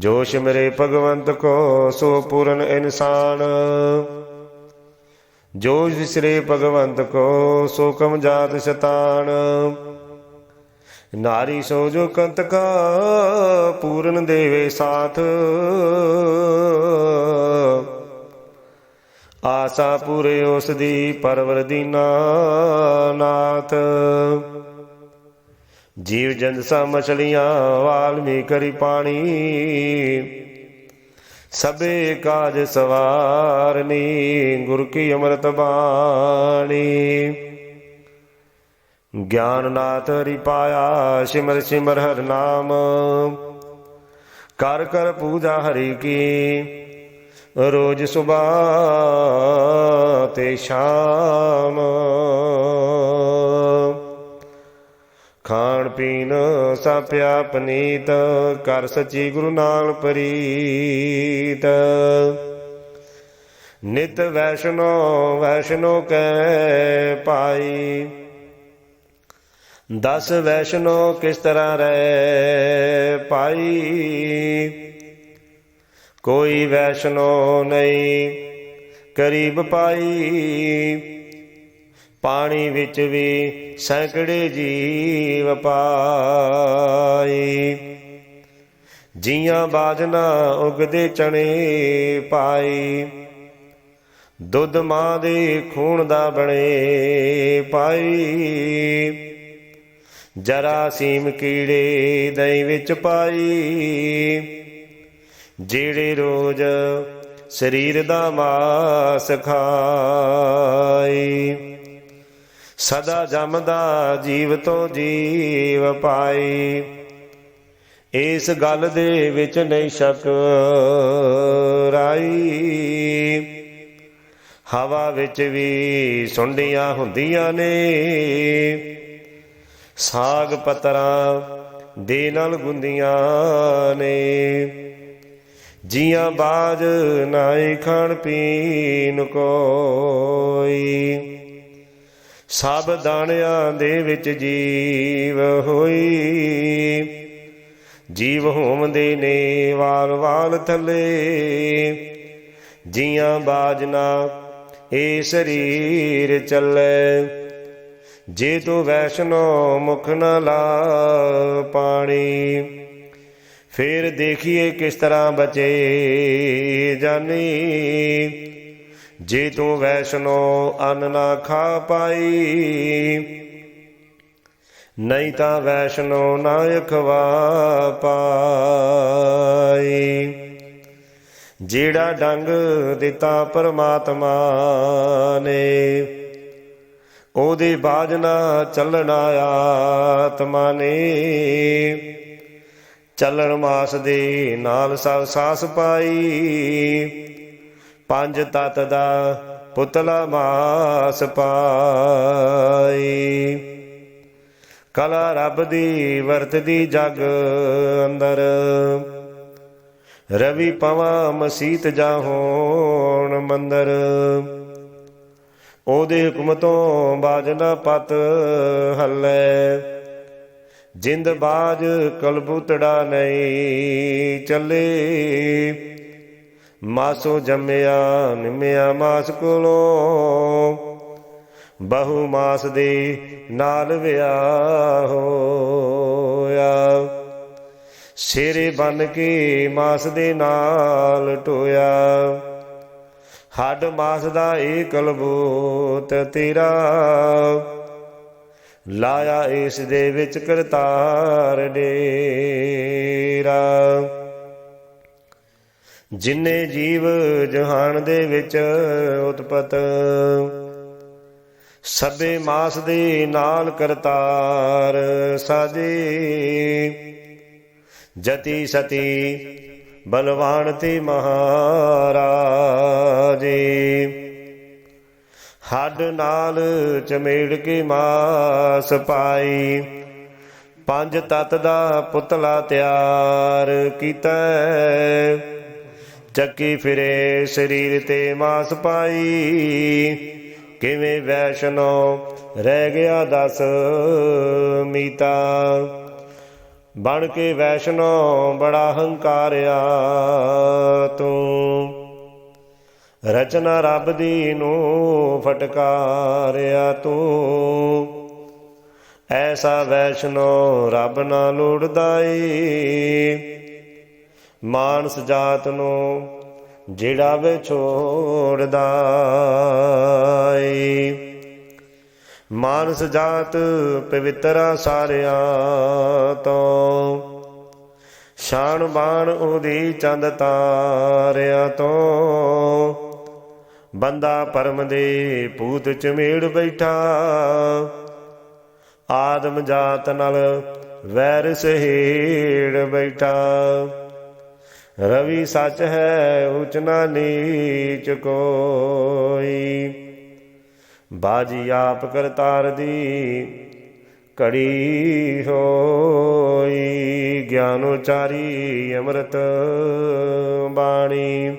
ਜੋਸ਼ ਸਿਮਰੇ ਭਗਵੰਤ ਕੋ, ਸੋ ਪੂਰਨ ਇਨਸਾਨ। ਜੋਸ਼ ਵਿਸਰੇ ਭਗਵੰਤ ਕੋ, ਸੋ ਕਮ ਜਾਤ ਸ਼ਤਾਨ। ਨਾਰੀ ਸੋ ਜੋ ਕੰਤ ਕਾ ਪੂਰਨ ਦੇਵੇ ਸਾਥ। ਆਸਾ ਪੂਰੇ ਉਸ ਦੀ ਪਰਵਰ ਦੀਨਾ ਨਾਥ। ਜੀਵ ਜੰਤ ਸਾ ਮਛਲੀਆਂ ਵਾਲਮੀ ਕਰੀ ਪਾਣੀ। ਸਭੇ ਕਾਜ ਸਵਾਰਨੀ, ਗੁਰ ਕੀ ਅੰਮ੍ਰਿਤ ਬਾਣੀ। ਗਿਆਨ ਨਾਥ ਹਰੀ ਪਾਇਆ, ਸਿਮਰ ਸਿਮਰ ਹਰ ਨਾਮ। ਕਰ ਕਰ ਪੂਜਾ ਹਰੀ ਕੀ, ਰੋਜ ਸੁਬਾ ਤੇ ਸ਼ਾਮ। ਖਾਣ ਪੀਣ ਸਾਪਿਆ ਪਨੀਤ ਕਰ ਸਚੀ ਗੁਰੂ ਨਾਲ ਪ੍ਰੀਤ। ਨਿਤ ਵੈਸ਼ਨੋ ਵੈਸ਼ਨੋ ਕੈ ਪਾਈ ਦਸ ਵੈਸ਼ਨੋ ਕਿਸ ਤਰ੍ਹਾਂ ਰਹਿ ਪਾਈ ਕੋਈ ਵੈਸ਼ਨੋ ਨਹੀਂ ਕਰੀਬ ਪਾਈ ਪਾਣੀ ਵਿੱਚ ਵੀ ਸੈਂਕੜੇ ਜੀਵ ਪਾਈ ਜੀਆਂ ਬਾਜਨਾ ਉਗਦੇ ਚਣੇ ਪਾਈ ਦੁੱਧ ਮਾਂ ਦੇ ਖੂਨ ਦਾ ਬਣੇ ਪਾਈ ਜਰਾਸੀਮ ਕੀੜੇ ਦਹੀਂ ਵਿੱਚ ਪਾਈ ਜਿਹੜੇ ਰੋਜ਼ ਸਰੀਰ ਦਾ ਮਾਸ ਖਾਈ ਸਦਾ ਜਮਦਾ ਜੀਵ ਤੋਂ ਜੀਵ ਪਾਈ ਇਸ ਗੱਲ ਦੇ ਵਿੱਚ ਨਹੀਂ ਸ਼ੱਕ ਰਾਈ। ਹਵਾ ਵਿੱਚ ਵੀ ਸੁੰਡੀਆਂ ਹੁੰਦੀਆਂ ਨੇ। ਸਾਗ ਪਤਰਾਂ ਦੇ ਨਾਲ ਗੁੰਦੀਆਂ ਨੇ। ਜੀਆਂ ਬਾਜ ਨਾਈ ਖਾਣ ਪੀਣ ਕੋਈ। ਸਭ ਦਾਣਿਆਂ ਦੇ ਵਿੱਚ ਜੀਵ ਹੋਈ। ਜੀਵ ਹੋਮਦੇ ਨੇ ਵਾਲ ਵਾਲ ਥੱਲੇ। ਜੀਆਂ ਬਾਜਨਾ, ਏ ਸਰੀਰ ਚੱਲੇ। ਜੇ ਤੂੰ ਵੈਸ਼ਨੋ ਮੁਖ ਨ ਲਾ ਪਾਣੀ, ਫੇਰ ਦੇਖੀਏ ਕਿਸ ਤਰ੍ਹਾਂ ਬਚੇ ਜਾਨੀ। ਜੇ ਤੂੰ ਵੈਸ਼ਨੋ ਅੰਨ ਨਾ ਖਾ ਪਾਈ, ਨਹੀਂ ਤਾਂ ਵੈਸ਼ਨੋ ਨਾ ਖਵਾ ਪਾਈ। ਜਿਹੜਾ ਡੰਗ ਦਿੱਤਾ ਪਰਮਾਤਮਾ ਨੇ, ਉਹਦੇ ਬਾਜ ਨਾ ਚੱਲਣਾ ਆਤਮਾ ਨੇ। ਚੱਲਣ ਮਾਸ ਦੇ ਨਾਲ ਸਭ ਸਾਸ ਪਾਈ ਪੰਜ ਤਤ ਦਾ ਪੁਤਲਾ ਮਾਸ ਪਾਈ। ਕਲਾ ਰੱਬ ਦੀ ਵਰਤਦੀ ਜਗ ਅੰਦਰ। ਰਵੀ ਪਵਾ ਮਸੀਤ ਜਾਹੋਣ ਮੰਦਰ। ਉਹਦੇ ਹੁਕਮ ਤੋਂ ਬਾਜ ਨਾ ਪਤ ਹੱਲੇ। ਜਿੰਦ ਬਾਜ ਕਲਬੂਤੜਾ ਨਹੀਂ ਚੱਲੇ। ਮਾਸੋ ਜੰਮਿਆ, ਨਿਮਿਆ ਮਾਸ ਕੋਲੋਂ। ਬਹੁ ਮਾਸ ਦੇ ਨਾਲ ਵਿਆਹ ਹੋਇਆ। ਸਿਰੇ ਬਨ ਕੇ ਮਾਸ ਦੇ ਨਾਲ ਟੋਇਆ। ਹੱਡ ਮਾਸ ਦਾ ਏ ਕਲਬੂਤ ਤੇਰਾ। ਲਾਇਆ ਇਸ ਦੇ ਵਿੱਚ ਕਰਤਾਰ ਡੇਰਾ। ਜਿਨੇ ਜੀਵ ਜਹਾਨ ਦੇ ਵਿੱਚ ਉਤਪਤ, ਸਭੇ ਮਾਸ ਦੇ ਨਾਲ ਕਰਤਾਰ ਸਾਜੇ। ਜਤੀ ਸਤੀ ਬਲਵਾਨ ਤੇ ਮਹਾਰਾਜੇ। ਹੱਡ ਨਾਲ ਚਮੇੜ ਕੇ ਮਾਸ ਪਾਈ, ਪੰਜ ਤਤ ਦਾ ਪੁਤਲਾ ਤਿਆਰ ਕੀਤਾ। ਚੱਕੀ ਫਿਰੇ ਸਰੀਰ ਤੇ ਮਾਸ ਪਾਈ। ਕਿਵੇਂ ਵੈਸ਼ਨੋ ਰਹਿ ਗਿਆ ਦਸ ਮੀਤਾ। ਬਣ ਕੇ ਵੈਸ਼ਨੋ ਬੜਾ ਹੰਕਾਰਿਆ ਤੂੰ। ਰਚਨਾ ਰੱਬ ਦੀ ਨੂੰ ਫਟਕਾਰਿਆ ਤੂੰ। ਐਸਾ ਵੈਸ਼ਨੋ ਰੱਬ ਨਾ ਏ ਮਾਨਸ ਜਾਤ ਨੂੰ ਜਿਹੜਾ ਵਿਛੋੜਦਾ ਏ ਮਾਨਸ ਜਾਤ ਪਵਿੱਤਰਾ ਸਾਰਿਆਂ ਤੋਂ। ਸ਼ਾਨ ਬਾਣ ਉਹਦੀ ਚੰਦ ਤਾਰਿਆਂ ਤੋਂ। ਬੰਦਾ ਪਰਮ ਦੇ ਪੂਤ ਚਮੇੜ ਬੈਠਾ। ਆਦਮ ਜਾਤ ਨਾਲ ਵੈਰ ਸ਼ਹੀੜ ਬੈਠਾ। ਰਵੀ ਸੱਚ ਹੈ, ਉਚ ਨਾ ਨੀਚ ਕੋਈ। ਬਾਜੀ ਆਪ ਕਰਤਾਰ ਦੀ ਕੜੀ ਹੋਈ, ਗਿਆਨ ਉਚਾਰੀ ਅੰਮ੍ਰਿਤ ਬਾਣੀ।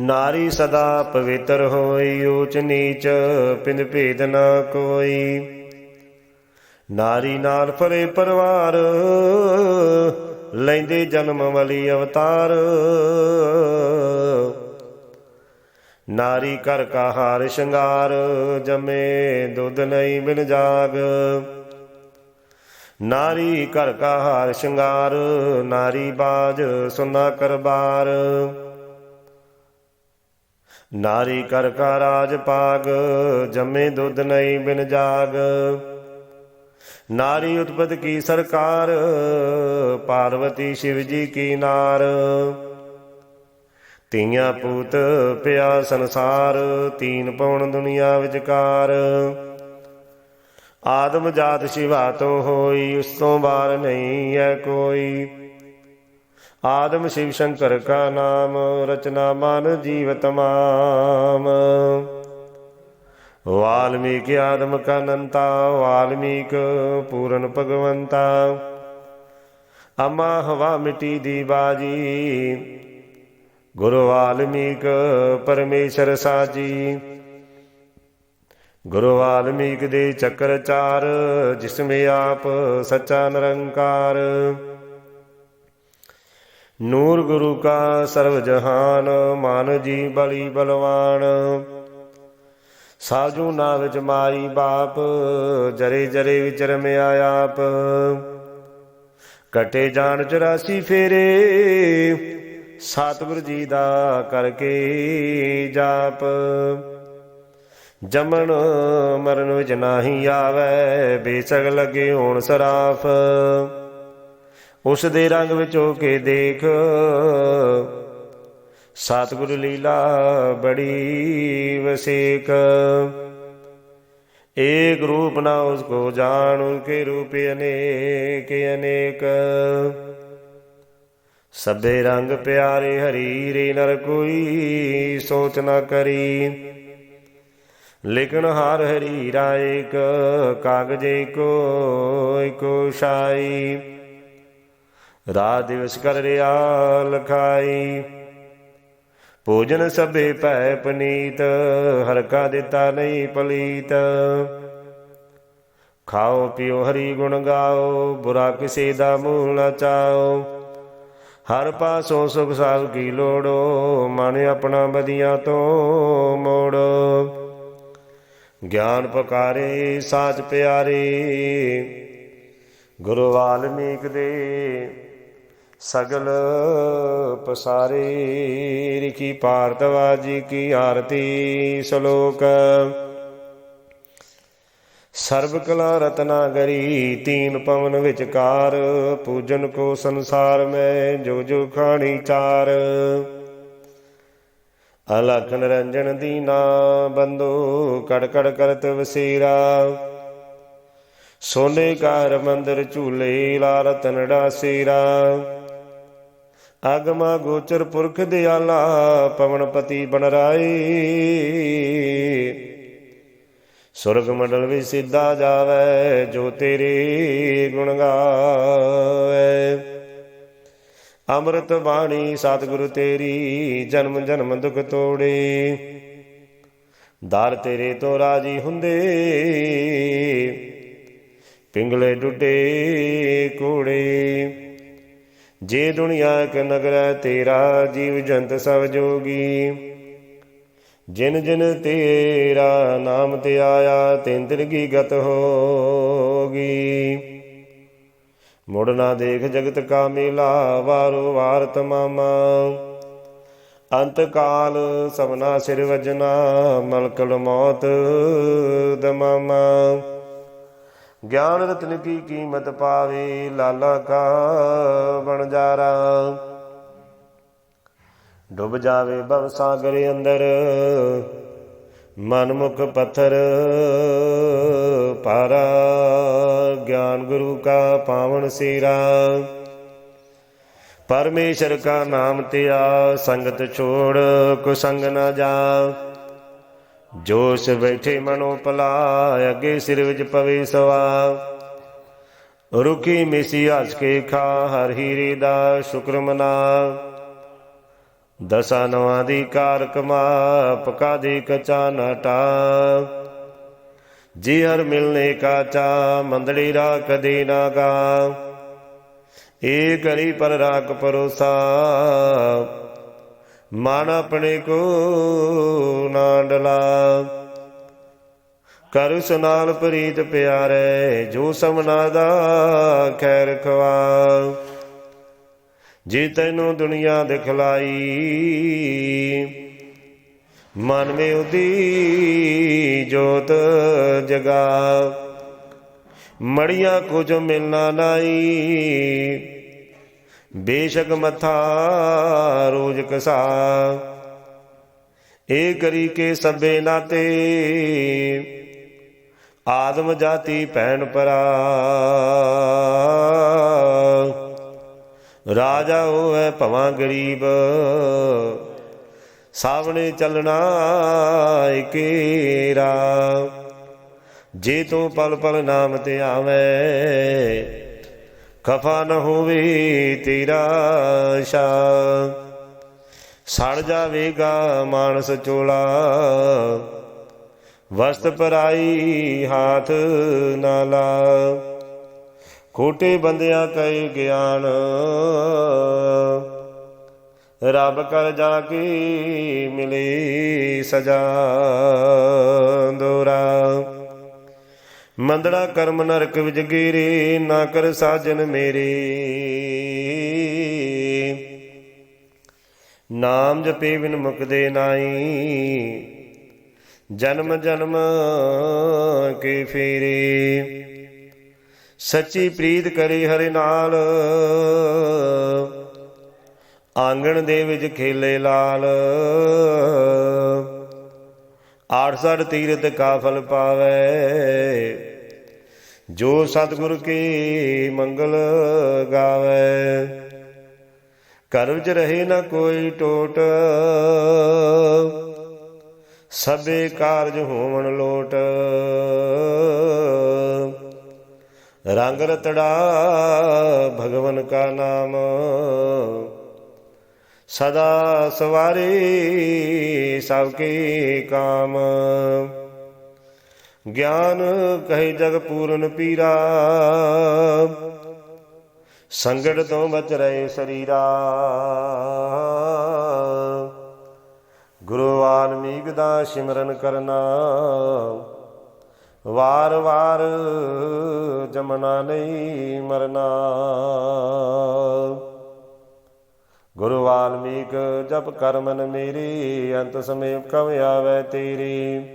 ਨਾਰੀ ਸਦਾ ਪਵਿੱਤਰ ਹੋਈ ਊਚ ਨੀਚ ਪਿੰਡ ਭੇਦ ਨਾ ਕੋਈ। ਨਾਰੀ ਨਾਲ ਭਰੇ ਪਰਿਵਾਰ ਲੈਂਦੇ ਜਨਮ ਵਾਲੀ ਅਵਤਾਰ। ਨਾਰੀ ਕਰ ਕਾ ਹਾਰ ਸ਼ਿੰਗਾਰ, ਜਮੇ ਦੁੱਧ ਨਹੀਂ ਬਿਨ ਜਾਗ। ਨਾਰੀ ਕਰ ਕਾ ਹਾਰ ਸ਼ਿੰਗਾਰ, ਨਾਰੀ ਬਾਜ ਸੁਨਾ ਕਰਬਾਰ। ਨਾਰੀ ਕਰ ਕਾ ਰਾਜ ਪਾਗ, ਜਮੇ ਦੁੱਧ ਨਹੀਂ ਬਿਨ ਜਾਗ। ਨਾਰੀ ਉਤਪਤ ਕੀ ਸਰਕਾਰ, ਪਾਰਵਤੀ ਸ਼ਿਵ ਜੀ ਕੀ ਨਾਰ। ਤੀਆਂ ਪੂਤ ਪਿਆ ਸੰਸਾਰ, ਤੀਨ ਪਉਣ ਦੁਨੀਆ ਵਿਚਕਾਰ। ਆਦਮ ਜਾਤ ਸ਼ਿਵਾ ਤੋਂ ਹੋਈ, ਉਸ ਤੋਂ ਬਾਹਰ ਨਹੀਂ ਹੈ ਕੋਈ। ਆਦਮ ਸ਼ਿਵ ਸ਼ੰਕਰ ਕਾ ਨਾਮ, ਰਚਨਾ ਮਨ ਜੀਵ ਤਮਾਮ ਵਾਲਮੀਕ ਆਦਮਕ ਅਨੰਤਾ, ਵਾਲਮੀਕ ਪੂਰਨ ਭਗਵੰਤਾ। ਅਮਾ ਹਵਾ ਮਿਟੀ ਦੀ ਬਾਜੀ, ਗੁਰੂ ਵਾਲਮੀਕ ਪਰਮੇਸ਼ਰ ਸਾਜੀ। ਗੁਰੂ ਵਾਲਮੀਕ ਦੇ ਚੱਕਰ ਚਾਰ, ਜਿਸ ਮੇ ਆਪ ਸੱਚਾ ਨਿਰੰਕਾਰ। ਨੂਰ ਗੁਰੂ ਕਾ ਸਰਵ ਜਹਾਨ, ਮਾਨ ਜੀ ਬਲੀ ਬਲਵਾਨ। ਸਾਜੂ ਨਾ ਵਿੱਚ ਮਾਰੀ ਬਾਪ, ਜਰੇ ਜਰੇ ਵਿਚਰ ਰਮਿਆ ਆਪ। ਕਟੇ ਜਾਣ 84 ਫੇਰੇ ਸਤਿਗੁਰ ਜੀ ਦਾ ਕਰਕੇ ਜਾਪ। ਜਮਨ ਮਰਨ ਵਿੱਚ ਨਾਹੀ ਆਵੇ ਬੇਸਗ ਲੱਗੇ ਹੋਣ ਸਰਾਫ। ਉਸ ਦੇ ਰੰਗ ਵਿੱਚ ਹੋ ਕੇ ਦੇਖ ਸਤਿਗੁਰ ਲੀਲਾ ਬੜੀ ਵਸੇਕ। ਏਕ ਰੂਪ ਨਾ ਉਸ ਕੋ ਜਾਣ ਉਨਕੇ ਰੂਪ ਅਨੇਕ ਅਨੇਕ। ਸਭੇ ਰੰਗ ਪਿਆਰੇ ਹਰੀ ਰੇ ਨਰ ਕੋਈ ਸੋਚ ਨਾ ਕਰੀ। ਲੇਕਿਨ ਹਰ ਹਰੀ ਰਾਇਕ ਕਾਗਜੇ ਕੋਈ ਕੋ ਸ਼ਾਈ ਰਾਤ ਦਿਵਸ ਕਰ ਰਿਆ ਲਖਾਈ ਭੋਜਨ ਸਭੇ ਭੈ ਪਨੀਤ ਹਰ ਕਾ ਦਿੱਤਾ ਨਹੀਂ ਪਲੀਤ। ਖਾਓ ਪਿਓ ਹਰੀ ਗੁਣ ਗਾਓ, ਬੁਰਾ ਕਿਸੇ ਦਾ ਮੂਲ ਨਾ ਚਾਓ। ਹਰ ਪਾਸੋਂ ਸੁਖ ਸਾਲ ਕੀ ਲੋੜੋ, ਮਨ ਆਪਣਾ ਬਦੀਆਂ ਤੋਂ ਮੋੜੋ। ਗਿਆਨ ਪਕਾਰੇ, ਸਾਚ ਪਿਆਰੇ, ਗੁਰੂ ਵਾਲਮੀਕ ਦੇ ਸਗਲ ਪਸਾਰੇ, ਰਿਖੀ ਭਾਰਤਵਾਜੀ ਕੀ ਆਰਤੀ ਸ਼ਲੋਕ। ਸਰਬ ਕਲਾ ਰਤਨਾਗਰੀ ਤੀਨ ਪਵਨ ਵਿਚਕਾਰ, ਪੂਜਨ ਕੋ ਸੰਸਾਰ ਮੈਂ ਜੋ ਜੋ ਖਾਣੀ ਚਾਰ। ਅਲਖ ਨਿਰੰਜਨ ਦੀਨਾ ਬੰਦੋ, ਕੜ ਕਰਤ ਵਸੀਰਾ। ਸੋਨੇ ਕਾਰ ਮੰਦਰ ਝੂਲੇ ਲਾ ਰਤਨ ਡਾਸੀਰਾ ਆਗਮਾ ਗੋਚਰ ਪੁਰਖ ਦਿਆਲਾ ਪਵਨਪਤੀ ਬਨ ਰਾਈ ਸੁਰਗ ਮੰਡਲ ਵਿੱਚ ਸਿੱਧਾ ਜਾਵੇ, ਜੋ ਤੇਰੇ ਗੁਣ ਗਾਵੇ। ਅੰਮ੍ਰਿਤ ਬਾਣੀ, ਸਤਿਗੁਰੂ ਤੇਰੀ, ਜਨਮ ਜਨਮ ਦੁਖ ਤੋੜੇ। ਦਰ ਤੇਰੇ ਤੋਂ ਰਾਜੀ ਹੁੰਦੇ। ਪਿੰਗਲੇ ਡੁੱਡੇ ਕੂੜੇ ਜੇ ਦੁਨੀਆ ਕ ਨਗਰ ਤੇਰਾ, ਜੀਵ ਜੰਤ ਸਭ ਜੋਗੀ। ਜਿਨ ਜਿਨ ਤੇਰਾ ਨਾਮ ਤੇ ਆਇਆ ਤਿਨ ਤਿਰਗੀ ਗਤ ਹੋਗੀ। ਮੁੜ ਨਾ ਦੇਖ ਜਗਤ ਕਾ ਮੇਲਾ, ਵਾਰੋ ਵਾਰ ਤਮਾਮਾ। ਅੰਤ ਕਾਲ ਸਭਨਾ ਸਿਰ ਵਜਨਾ ਮਲਕਲ ਮੌਤ ਦਮਾਮਾ। ਗਿਆਨ ਰਤਨ ਕੀ ਕੀਮਤ ਪਾਵੇ, ਲਾਲਾ ਕਾ ਬਣਜਾਰਾ ਡੁੱਬ ਜਾਵੇ ਭਵ ਸਾਗਰ ਅੰਦਰ, ਮਨਮੁਖ ਪੱਥਰ ਪਾਰਾ, ਗਿਆਨ ਗੁਰੂ ਕਾ ਪਾਵਨ ਸੀਰਾ। ਪਰਮੇਸ਼ਰ ਕਾ ਨਾਮ ਤਿਆ ਸੰਗਤ ਛੋੜ, ਕੁਸੰਗ ਨਾ ਜਾ। ਜੋਸ਼ ਬੈਠੇ ਮਨੋ ਪਲਾ ਅੱਗੇ ਸਿਰ ਵਿੱਚ ਪਵੇ ਸਵਾ ਰੁਕੀ ਮਿਸੀ ਹੱਸ ਕੇ ਖਾ, ਹਰ ਹੀਰੇ ਦਾ ਸ਼ੁਕਰ ਮਨਾ ਦਸਾ ਨਵਾਂ ਦੀ ਕਾਰ ਕਮਾ ਪਕਾ ਦੇ ਕਚਾ ਨਟਾ ਜੀ ਹਰ ਮਿਲਨੇ ਕਾਚਾ ਮੰਦੜੀ ਰਾ ਕਦੇ ਨਾ ਗਾ ਏ ਕਰੀ ਪਰ ਰਾਖ ਪਰੋਸਾ ਮਨ ਆਪਣੇ ਕੋ ਨਾ ਡਲਾ। ਕਰ ਸੁਨਾਲ ਪ੍ਰੀਤ ਪਿਆਰੇ, ਜੋ ਸਮਨਾ ਦਾ ਖੈਰ ਖਵਾ। ਜੇ ਤੈਨੂੰ ਦੁਨੀਆ ਦਿਖਲਾਈ, ਮਨ ਮੇ ਉਦੀ ਜੋਤ ਜਗਾ। ਮੜੀਆਂ ਕੁਝ ਮਿਲਣਾ ਨਹੀਂ ਬੇਸ਼ਕ ਮਥਾ ਰੋਜ ਕਸਾ। ਏ ਕਰੀ ਕੇ ਸਭੇ ਨਾਤੇ, ਆਦਮ ਜਾਤੀ ਭੈਣ ਪਰਾ ਰਾਜਾ ਹੋਵੇ ਭਵਾਂ ਗਰੀਬ ਸਾਵਣੇ ਚੱਲਣਾ ਏਕੇਰਾ ਜੇ ਤੂੰ ਪਲ ਪਲ ਨਾਮ ਤੇ ਆਵੇਂ ਖਫਾ ਨ ਹੋਵੇ ਤੇਰਾ ਸ਼ਾ ਸੜ ਜਾਵੇਗਾ ਮਾਨਸ ਚੋਲਾ। ਵਸਤ ਪਰਾਈ ਹਾਥ ਨਾ ਲਾ ਖੋਟੇ ਬੰਦਿਆਂ ਕੈ ਗਿਆਨ। ਰੱਬ ਕਰ ਜਾ ਕੇ ਮਿਲੇ ਸਜਾ। ਦੋਰਾ। ਮੰਦੜਾ ਕਰਮ ਨਰਕ ਵਿਜ ਗੀਰੇ, ਨਾ ਕਰ ਸਾਜਨ ਮੇਰੇ। ਨਾਮ ਜਪੇ ਬਿਨ ਮੁਕਦੇ ਨਾਈ ਜਨਮ ਜਨਮ ਕੇ ਫੇਰੇ। ਸੱਚੀ ਪ੍ਰੀਤ ਕਰੇ ਹਰਿ ਨਾਲ, ਆਂਗਣ ਦੇ ਵਿੱਚ ਖੇਲੇ ਲਾਲ। ਆਠ ਸੜ ਤੀਰਤ ਕਾ ਪਾਵੇ ਜੋ ਸਤਿਗੁਰ ਕੀ ਮੰਗਲ ਗਾਵੇ। ਘਰ ਵਿੱਚ ਰਹੇ ਨਾ ਕੋਈ ਟੋਟ, ਸਭੇ ਕਾਰਜ ਹੋਵਣ ਲੋਟ। ਰੰਗ ਰਤੜਾ ਭਗਵਨ ਕਾ ਨਾਮ, ਸਦਾ ਸਵਾਰੀ ਸਭ ਕੇ ਕਾਮ। ਗਿਆਨ ਕਹੇ ਜਗ ਪੂਰਨ ਪੀਰਾ। ਸੰਗੜ ਤੋਂ ਬਚ ਰਹੇ ਸਰੀਰਾ। ਗੁਰੂ ਵਾਲਮੀਕ ਦਾ ਸਿਮਰਨ ਕਰਨਾ। ਵਾਰ ਵਾਰ ਜਮਨਾ ਨਹੀਂ ਮਰਨਾ। ਗੁਰੂ ਵਾਲਮੀਕ ਜਪ ਕਰਮਨ ਮੇਰੀ, ਅੰਤ ਸਮੇਂ ਕਵ ਆਵੇ ਤੇਰੀ।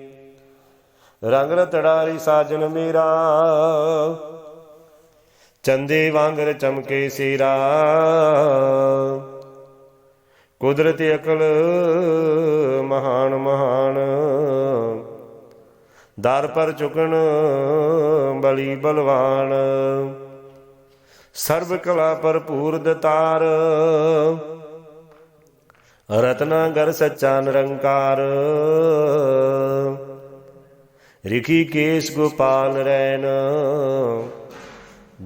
ਰੰਗ ਰਤੜਾਰੀ ਸਾਜਨ ਮੇਰਾ। ਚੰਦੇ ਵਾਂਗਰ ਚਮਕੇ ਸਿਰਾ। ਕੁਦਰਤ ਅਕਲ ਮਹਾਨ ਮਹਾਨ। ਦਰ ਪਰ ਚੁਕਣ ਬਲੀ ਬਲਵਾਨ। ਸਰਬ ਕਲਾ ਭਰਪੂਰ ਦਤਾਰ। ਰਤਨਾ ਗਰ ਸੱਚਾ ਨਿਰੰਕਾਰ। ਰਿਖੀ ਕੇਸ ਗੋਪਾਲ ਰੈਨ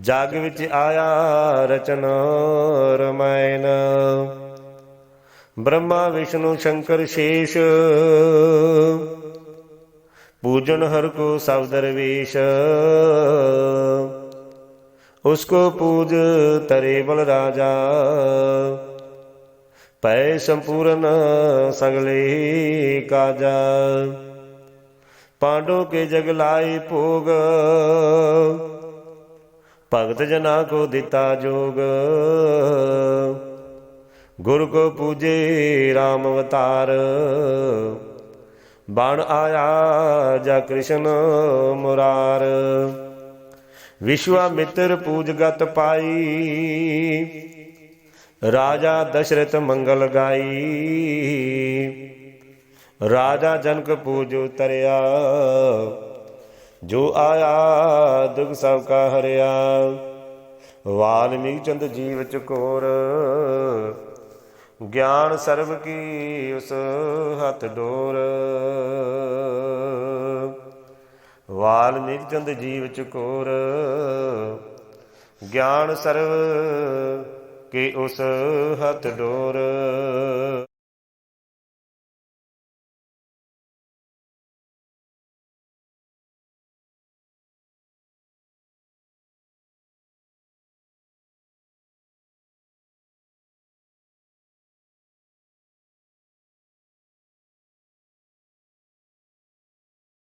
ਜਗ ਵਿੱਚ ਆਇਆ ਰਚਨ ਰਮਾਇਨ ਬ੍ਰਹਮਾ, ਵਿਸ਼ਨੂੰ, ਸ਼ੰਕਰ, ਸ਼ੇਸ਼। ਪੂਜਨ ਹਰ ਕੋ ਸਭ ਦਰਵੇਸ਼। ਉਸਕੋ ਪੂਜ ਤਰੇ ਬਲ ਰਾਜਾ। ਪੈ ਸੰਪੂਰਨ ਸਗਲੇ ਕਾਜਾ। ਪਾਂਡੋ ਕੇ ਜਗ ਲਾਈ ਭੋਗ। ਭਗਤ ਜਨਾ ਕੋ ਦਿੱਤਾ ਜੋਗ। ਗੁਰ ਕੋ ਪੂਜੇ RAM ਅਵਤਾਰ। ਬਣ ਆਇਆ ਜਾ ਕ੍ਰਿਸ਼ਨ ਮੁਰਾਰ। ਵਿਸ਼ਵਾਮਿੱਤਰ ਪੂਜਗਤ ਪਾਈ। ਰਾਜਾ ਦਸ਼ਰਥ ਮੰਗਲ ਗਾਈ। ਰਾਜਾ ਜਨਕ ਪੂਜੋ ਤਰਿਆ ਜੋ ਆਇਆ, ਦੁਖ ਸਭ ਕਾ ਹਰਿਆ। ਵਾਲਮੀਕ ਚੰਦ ਜੀਵ ਚਕੋਰ ਗਿਆਨ ਸਰਬ ਕੀ ਉਸ ਹੱਥ ਡੋਰ। ਵਾਲਮੀਕ ਚੰਦ ਜੀਵ ਚਕੋਰ ਗਿਆਨ ਸਰਬ ਕੀ ਉਸ ਹੱਥ ਡੋਰ।